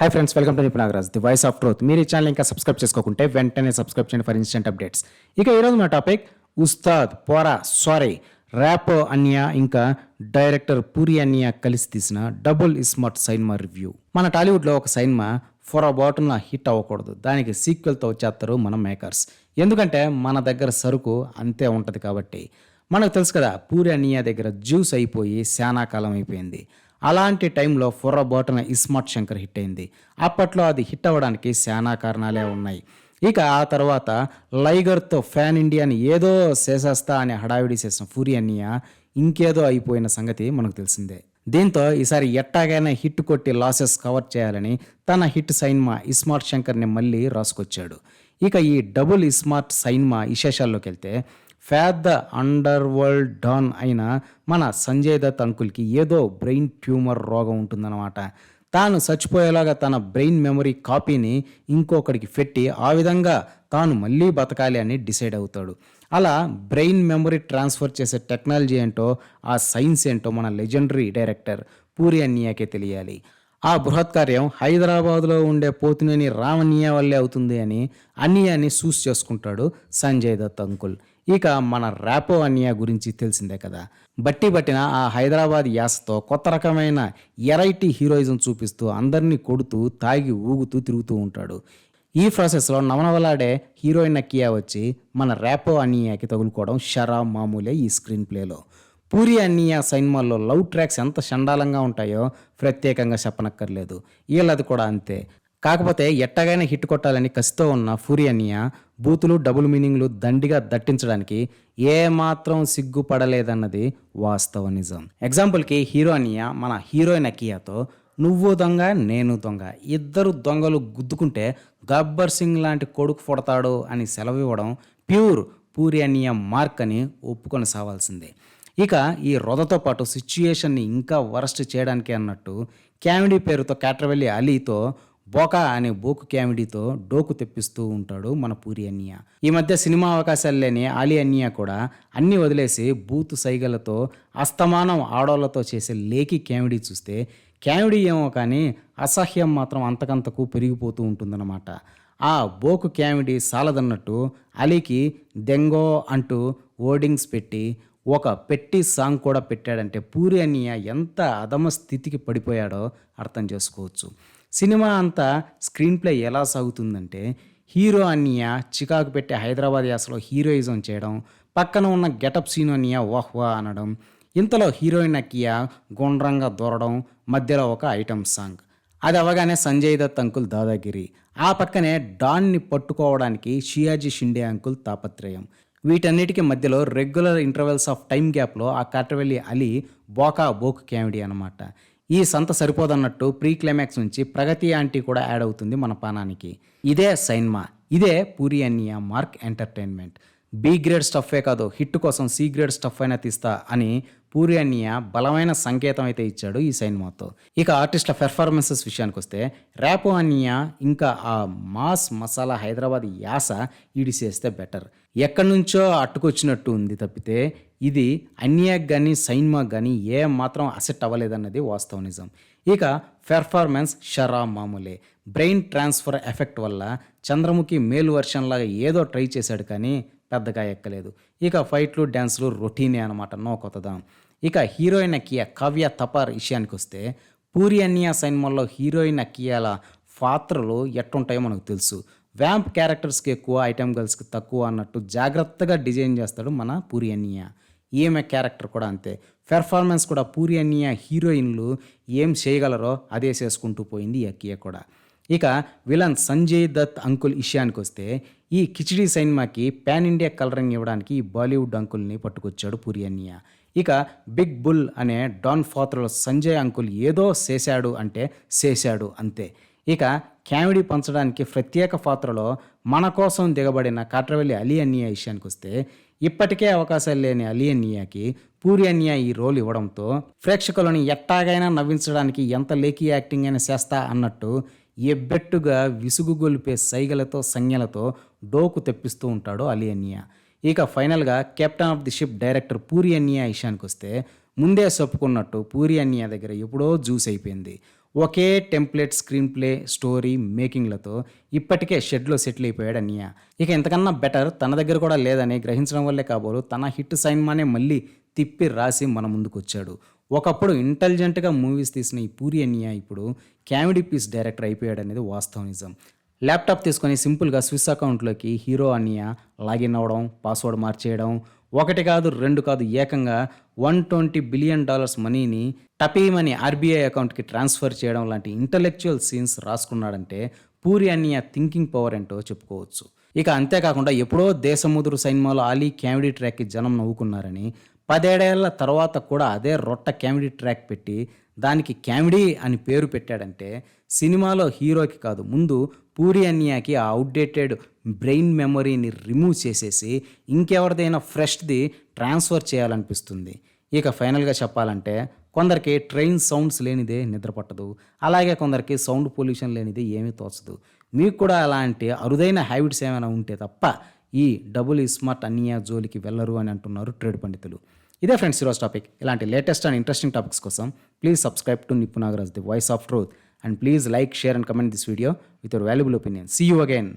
Hi friends welcome to Nagaraj the voice of truth మీరు ఈ channel ఇంకా subscribe చేసుకోకుంటే వెంటనే సబ్స్క్రైబ్ చేయండి ఫర్ ఇన్స్టెంట్ అప్డేట్స్ ఇక ఈరోజు మన టాపిక్ ఉస్తాద్ పోరా సారీ ర్యాప్ అన్య ఇంకా డైరెక్టర్ పూరి అన్య కలిసి తీసిన డబుల్ ఇస్మార్ట్ సైన్మా రివ్యూ మన టాలీవుడ్లో ఒక సైన్మా ఫర్ బాటున హిట్ అవ్వకూడదు. దానికి సీక్వెల్తో వచ్చేస్తారు మన మేకర్స్ ఎందుకంటే మన దగ్గర సరుకు అంతే ఉంటుంది కాబట్టి. మనకు తెలుసు కదా పూరి అన్నయ్య దగ్గర జ్యూస్ అయిపోయి శానా కాలం అయిపోయింది. అలాంటి టైంలో ఫుర్ర బోటన ఇస్మార్ట్ శంకర్ హిట్ అయింది. అప్పట్లో అది హిట్ అవ్వడానికి శానా కారణాలే ఉన్నాయి. ఇక ఆ తర్వాత లైగర్తో ఫ్యాన్ ఇండియాని ఏదో చేసేస్తా అని హడావిడి చేసిన ఫూరి అన్నయ్య ఇంకేదో అయిపోయిన సంగతి మనకు తెలిసిందే. దీంతో ఈసారి ఎట్టాగైనా హిట్ కొట్టి లాసెస్ కవర్ చేయాలని తన హిట్ సైన్మా ఇస్మార్ట్ శంకర్ని మళ్ళీ రాసుకొచ్చాడు. ఇక ఈ డబుల్ ఇస్మార్ట్ సైన్మా విశేషాల్లోకి వెళ్తే పెద్ద అండర్ వరల్డ్ డాన్ అయిన మన సంజయ్ దత్ అంకుల్కి ఏదో బ్రెయిన్ ట్యూమర్ రోగం ఉంటుందన్నమాట. తాను చచ్చిపోయేలాగా తన బ్రెయిన్ మెమరీ కాపీని ఇంకొకడికి పెట్టి ఆ విధంగా తాను మళ్ళీ బతకాలి అని డిసైడ్ అవుతాడు. అలా బ్రెయిన్ మెమరీ ట్రాన్స్ఫర్ చేసే టెక్నాలజీ ఏంటో ఆ సైన్స్ ఏంటో మన లెజెండరీ డైరెక్టర్ పూరి అన్నియాకే తెలియాలి. ఆ బృహత్కార్యం హైదరాబాద్లో ఉండే పోతునేని రామనీయ వల్లే అవుతుంది అని అన్యాన్ని సూస్ చేసుకుంటాడు సంజయ్ దత్ అంకుల్. ఇక మన ర్యాపో అన్య గురించి తెలిసిందే కదా. బట్టి బట్టిన ఆ హైదరాబాద్ యాసతో కొత్త రకమైన ఎరైటీ హీరోయిజం చూపిస్తూ అందరినీ కొడుతూ తాగి ఊగుతూ తిరుగుతూ ఉంటాడు. ఈ ప్రాసెస్లో నవనవలాడే హీరోయిన్ అక్కియా వచ్చి మన ర్యాపో అన్నియాకి తగులుకోవడం షరా మామూలే ఈ స్క్రీన్ ప్లేలో. పూరి అన్నియా సైన్మాల్లో లవ్ ట్రాక్స్ ఎంత చండాలంగా ఉంటాయో ప్రత్యేకంగా చెప్పనక్కర్లేదు. వీళ్ళది కూడా అంతే. కాకపోతే ఎట్టగైనా హిట్ కొట్టాలని కసితో ఉన్న పూరి అన్నియా బూతులు డబుల్ మీనింగ్లు దండిగా దట్టించడానికి ఏమాత్రం సిగ్గుపడలేదన్నది వాస్తవ నిజం. ఎగ్జాంపుల్కి హీరో అనియా మన హీరోయిన్ అకియాతో నువ్వు దొంగ నేను దొంగ. ఇద్దరు దొంగలు గుద్దుకుంటే గబ్బర్ సింగ్ లాంటి కొడుకు పుడతాడు అని సెలవు ఇవ్వడం ప్యూర్ పూరి అనియా మార్క్ అని ఒప్పుకొని సావాల్సిందే ఇక ఈ రొదతో పాటు సిచ్యుయేషన్ని ఇంకా వరస్ట్ చేయడానికి అన్నట్టు క్యామిడీ పేరుతో కాట్రవెల్లి అలీతో బోకా అనే బోకు క్యామిడీతో డోకు తెప్పిస్తూ ఉంటాడు మన పూరి అన్నయ్య ఈ మధ్య సినిమా అవకాశాలు లేని ఆలి అన్నయ్య కూడా అన్ని వదిలేసి బూతు సైగలతో అస్తమానం ఆడోళ్ళతో చేసే లేకి క్యామిడీ చూస్తే క్యామిడీ ఏమో కానీ అసహ్యం మాత్రం అంతకంతకు పెరిగిపోతూ ఉంటుందన్నమాట. ఆ బోకు క్యామిడీ సాలదన్నట్టు అలీకి దెంగో అంటూ ఓర్డింగ్స్ పెట్టి ఒక పెట్టి సాంగ్ కూడా పెట్టాడంటే పూరి అన్నయ్య ఎంత అధమ స్థితికి పడిపోయాడో అర్థం చేసుకోవచ్చు. సినిమా అంతా స్క్రీన్ ప్లే ఎలా సాగుతుందంటే హీరో అన్నయ్య చికాకు పెట్టే హైదరాబాద్ యాసలో హీరోయిజం చేయడం పక్కన ఉన్న గెటప్ సీన్ అన్నయ్య వాహ్వా అనడం ఇంతలో హీరోయిన్ అక్కియ గుండ్రంగా దూరడం మధ్యలో ఒక ఐటమ్ సాంగ్. అది అవగానే సంజయ్ దత్ అంకుల్ దాదాగిరి. ఆ పక్కనే డాన్ని పట్టుకోవడానికి షియాజీ షిండే అంకుల్ తాపత్రయం. వీటన్నిటికీ మధ్యలో రెగ్యులర్ ఇంటర్వెల్స్ ఆఫ్ టైం గ్యాప్లో ఆ కట్టవెల్లి అలీ బోకా బోక్ కామెడీ అనమాట ఈ సంత సరిపోదన్నట్టు ప్రీ క్లైమాక్స్ నుంచి ప్రగతి ఆంటీ కూడా యాడ్ అవుతుంది మన పానానికి. ఇదే సైన్మా. ఇదే పూరి అన్య మార్క్ ఎంటర్టైన్మెంట్. బి గ్రేడ్ స్టఫే కాదు హిట్ కోసం సి గ్రేడ్ స్టఫ్ అయినా తీస్తా అని పూరి అన్య బలమైన సంకేతం అయితే ఇచ్చాడు ఈ సినిమాతో ఇక ఆర్టిస్ట్ల పెర్ఫార్మెన్సెస్ విషయానికి వస్తే ర్యాపో అన్య ఇంకా ఆ మాస్ మసాలా హైదరాబాద్ యాస ఈడిసేస్తే బెటర్. ఎక్కడి నుంచో అట్టుకొచ్చినట్టు ఉంది తప్పితే ఇది అన్యాక్ కానీ సైన్మాక్ కానీ ఏ మాత్రం అసెట్ అవ్వలేదన్నది వాస్తవ నిజం. ఇక పెర్ఫార్మెన్స్ షరా మామూలే. బ్రెయిన్ ట్రాన్స్ఫర్ ఎఫెక్ట్ వల్ల చంద్రముఖి మేలు వర్షన్ లాగా ఏదో ట్రై చేశాడు కానీ పెద్దగా ఎక్కలేదు. ఇక ఫైట్లు డ్యాన్స్లు రొటీనే అనమాట నో కొత్తదా ఇక హీరోయిన్ కియా కావ్య తపార్ విషయానికి వస్తే పూరి అన్య సైన్మాల్లో హీరోయిన్ అక్కియాల పాత్రలు ఎట్టుంటాయో మనకు తెలుసు. వ్యాంప్ క్యారెక్టర్స్కి ఎక్కువ ఐటమ్ గర్ల్స్కి తక్కువ అన్నట్టు జాగ్రత్తగా డిజైన్ చేస్తాడు మన పూరి అన్య ఈమె క్యారెక్టర్ కూడా అంతే. పెర్ఫార్మెన్స్ కూడా పూరి అన్య హీరోయిన్లు ఏం చేయగలరో అదే చేసుకుంటూ పోయింది ఈ కూడా. ఇక విలన్ సంజయ్ దత్ అంకుల్ విషయానికి వస్తే ఈ కిచిడి సినిమాకి పాన్ ఇండియా కలరింగ్ ఇవ్వడానికి ఈ బాలీవుడ్ అంకుల్ని పట్టుకొచ్చాడు పూరి అన్నయ్య ఇక బిగ్ బుల్ అనే డాన్ ఫాత్రలో సంజయ్ అంకుల్ ఏదో చేశాడు అంటే చేశాడు అంతే. ఇక కామెడీ పంచడానికి ప్రత్యేక పాత్రలో మన కోసం దిగబడిన కాట్రవెల్లి అలీ అన్నయ్య విషయానికి వస్తే ఇప్పటికే అవకాశాలు లేని అలీ అన్నయ్యకి పూరి అన్య ఈ రోల్ ఇవ్వడంతో ప్రేక్షకులను ఎట్టాగైనా నవ్వించడానికి ఎంత లేకీ యాక్టింగ్ అయినా చేస్తా అన్నట్టు ఎబ్బెట్టుగా విసుగు గొలిపే సైగలతో సంజ్ఞలతో డోకు తెప్పిస్తూ ఉంటాడు అలీ అన్య ఇక ఫైనల్గా captain of the ship director Puri అన్య విషయానికి వస్తే ముందే చెప్పుకున్నట్టు పూరి అన్య దగ్గర ఎప్పుడో జ్యూస్ అయిపోయింది. ఒకే టెంప్లెట్ స్క్రీన్ ప్లే స్టోరీ మేకింగ్లతో ఇప్పటికే షెడ్లో సెటిల్ అయిపోయాడు అన్నయ్య ఇక ఇంతకన్నా బెటర్ తన దగ్గర కూడా లేదని గ్రహించడం వల్లే కాబోలు తన హిట్ సైన్మానే మళ్ళీ తిప్పి రాసి మన ముందుకు వచ్చాడు ఒకప్పుడు ఇంటెలిజెంట్గా మూవీస్ తీసిన ఈ పూరి అన్నయ్య ఇప్పుడు కామెడీ పీస్ డైరెక్టర్ అయిపోయాడు అనేది వాస్తవ నిజం ల్యాప్టాప్ తీసుకొని సింపుల్గా స్విస్ అకౌంట్లోకి హీరో అన్నయ్య లాగిన్ అవ్వడం పాస్వర్డ్ మార్చేయడం ఒకటి కాదు రెండు కాదు ఏకంగా వన్ ట్వంటీ బిలియన్ డాలర్స్ మనీని టపీమని ఆర్బీఐ అకౌంట్కి ట్రాన్స్ఫర్ చేయడం లాంటి ఇంటలెక్చువల్ సీన్స్ రాసుకున్నాడంటే పూరి అన్నయ్య థింకింగ్ పవర్ ఏంటో చెప్పుకోవచ్చు. ఇక అంతేకాకుండా ఎప్పుడో దేశముదురు సైన్మాలో ఆలీ కామెడీ ట్రాక్కి జనం నవ్వుకున్నారని పదేడేళ్ళ తర్వాత కూడా అదే రొట్ట కామెడీ ట్రాక్ పెట్టి దానికి కామెడీ అని పేరు పెట్టాడంటే సినిమాలో హీరోకి కాదు ముందు పూరి అన్యాకి ఆ అవుట్డేటెడ్ బ్రెయిన్ మెమరీని రిమూవ్ చేసేసి ఇంకెవరిదైనా ఫ్రెష్ది ట్రాన్స్ఫర్ చేయాలనిపిస్తుంది. ఇక ఫైనల్గా చెప్పాలంటే కొందరికి ట్రైన్ సౌండ్స్ లేనిదే నిద్ర పట్టదు అలాగే కొందరికి సౌండ్ పొల్యూషన్ లేనిదే ఏమీ తోచదు. మీకు కూడా అలాంటి అరుదైన హ్యాబిట్స్ ఏమైనా ఉంటే తప్ప ఈ డబుల్ స్మార్ట్ అన్నియా జోలికి వెళ్ళరు అని అంటున్నారు ట్రేడ్ పండితులు. ఇదే ఫ్రెండ్స్ ఈరోజు టాపిక్. ఇలాంటి లేటెస్ట్ అండ్ ఇంట్రెస్టింగ్ టాపిక్స్ కోసం please subscribe to Nippu Nagaraj the voice of truth and please like share and comment this video with your valuable opinion see you again